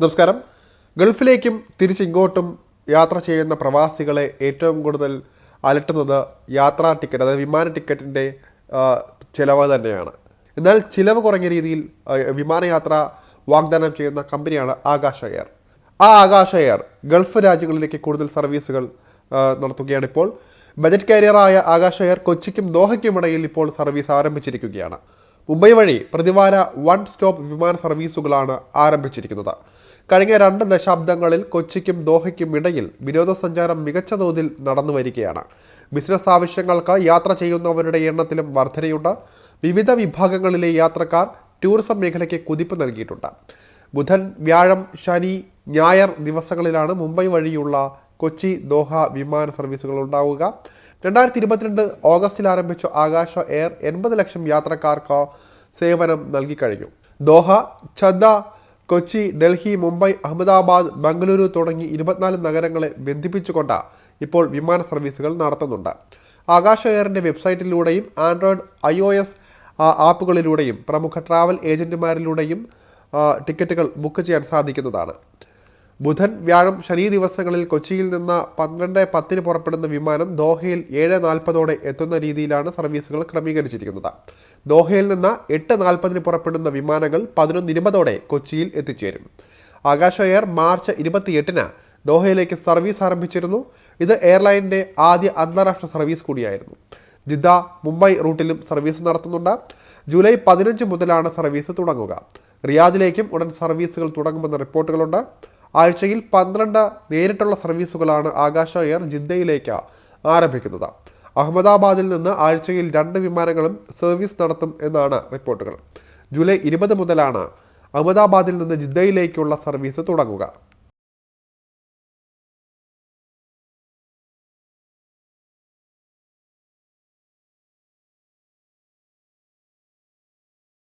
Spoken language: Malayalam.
നമസ്കാരം. ഗൾഫിലേക്കും തിരിച്ചിങ്ങോട്ടും യാത്ര ചെയ്യുന്ന പ്രവാസികളെ ഏറ്റവും കൂടുതൽ അലട്ടുന്നത് യാത്രാ ടിക്കറ്റ് അതായത് വിമാന ടിക്കറ്റിന്റെ ചിലവ് തന്നെയാണ്. എന്നാൽ ചിലവ് കുറഞ്ഞ രീതിയിൽ വിമാനയാത്ര വാഗ്ദാനം ചെയ്യുന്ന കമ്പനിയാണ് ആകാശ എയർ. ആ ആകാശ എയർ ഗൾഫ് രാജ്യങ്ങളിലേക്ക് കൂടുതൽ സർവീസുകൾ നടത്തുകയാണ് ഇപ്പോൾ. ബജറ്റ് കാരിയറായ ആകാശ എയർ കൊച്ചിക്കും ദോഹയ്ക്കും ഇടയിൽ ഇപ്പോൾ സർവീസ് ആരംഭിച്ചിരിക്കുകയാണ്. മുംബൈ വഴി പ്രതിവാര വൺ സ്റ്റോപ്പ് വിമാന സർവീസുകളാണ് ആരംഭിച്ചിരിക്കുന്നത്. കഴിഞ്ഞ രണ്ട് ദശാബ്ദങ്ങളിൽ കൊച്ചിക്കും ദോഹയ്ക്കും ഇടയിൽ വിനോദസഞ്ചാരം മികച്ച തോതിൽ നടന്നു വരികയാണ്. ബിസിനസ് ആവശ്യങ്ങൾക്ക് യാത്ര ചെയ്യുന്നവരുടെ എണ്ണത്തിലും വർധനയുണ്ട്. വിവിധ വിഭാഗങ്ങളിലെ യാത്രക്കാർ ടൂറിസം മേഖലയ്ക്ക് കുതിപ്പ് നൽകിയിട്ടുണ്ട്. ബുധൻ വ്യാഴം ശനി ഞായർ ദിവസങ്ങളിലാണ് മുംബൈ വഴിയുള്ള കൊച്ചി ദോഹ വിമാന സർവീസുകൾ ഉണ്ടാവുക. രണ്ടായിരത്തി ഇരുപത്തിരണ്ട് ഓഗസ്റ്റിൽ ആരംഭിച്ച ആകാശ എയർ എൺപത് ലക്ഷം യാത്രക്കാർക്ക് സേവനം നൽകി കഴിഞ്ഞു. ദോഹ ഛദ്ദ കൊച്ചി ഡൽഹി മുംബൈ അഹമ്മദാബാദ് ബംഗളൂരു തുടങ്ങി ഇരുപത്തിനാല് നഗരങ്ങളെ ബന്ധിപ്പിച്ചുകൊണ്ട് ഇപ്പോൾ വിമാന സർവീസുകൾ നടത്തുന്നുണ്ട്. ആകാശ എയറിന്റെ വെബ്സൈറ്റിലൂടെയും ആൻഡ്രോയിഡ് ഐ ഒ എസ് ആപ്പുകളിലൂടെയും പ്രമുഖ ട്രാവൽ ഏജന്റുമാരിലൂടെയും ടിക്കറ്റുകൾ ബുക്ക് ചെയ്യാൻ സാധിക്കുന്നതാണ്. ബുധൻ വ്യാഴം ശനി ദിവസങ്ങളിൽ കൊച്ചിയിൽ നിന്ന് പന്ത്രണ്ട് പത്തിന് പുറപ്പെടുന്ന വിമാനം ദോഹയിൽ ഏഴ് നാൽപ്പതോടെ എത്തുന്ന രീതിയിലാണ് സർവീസുകൾ ക്രമീകരിച്ചിരിക്കുന്നത്. ദോഹയിൽ നിന്ന് എട്ട് നാൽപ്പതിന് പുറപ്പെടുന്ന വിമാനങ്ങൾ പതിനൊന്ന് ഇരുപതോടെ കൊച്ചിയിൽ എത്തിച്ചേരും. ആകാശ എയർ മാർച്ച് ഇരുപത്തിയെട്ടിന് ദോഹയിലേക്ക് സർവീസ് ആരംഭിച്ചിരുന്നു. ഇത് എയർലൈനിന്റെ ആദ്യ അന്താരാഷ്ട്ര സർവീസ് കൂടിയായിരുന്നു. ജിദ്ദ മുംബൈ റൂട്ടിലും സർവീസ് നടത്തുന്നുണ്ട്. ജൂലൈ പതിനഞ്ച് മുതലാണ് സർവീസ് തുടങ്ങുക. റിയാദിലേക്കും ഉടൻ സർവീസുകൾ തുടങ്ങുമെന്ന റിപ്പോർട്ടുകളുണ്ട്. ആഴ്ചയിൽ പന്ത്രണ്ട് നേരിട്ടുള്ള സർവീസുകളാണ് ആകാശ എയർ ജിദ്ദയിലേക്ക് ആരംഭിക്കുന്നത്. അഹമ്മദാബാദിൽ നിന്ന് ആഴ്ചയിൽ രണ്ട് വിമാനങ്ങളും സർവീസ് നടത്തും എന്നാണ് റിപ്പോർട്ടുകൾ. ജൂലൈ ഇരുപത് മുതലാണ് അഹമ്മദാബാദിൽ നിന്ന് ജിദ്ദയിലേക്കുള്ള സർവീസ് തുടങ്ങുക.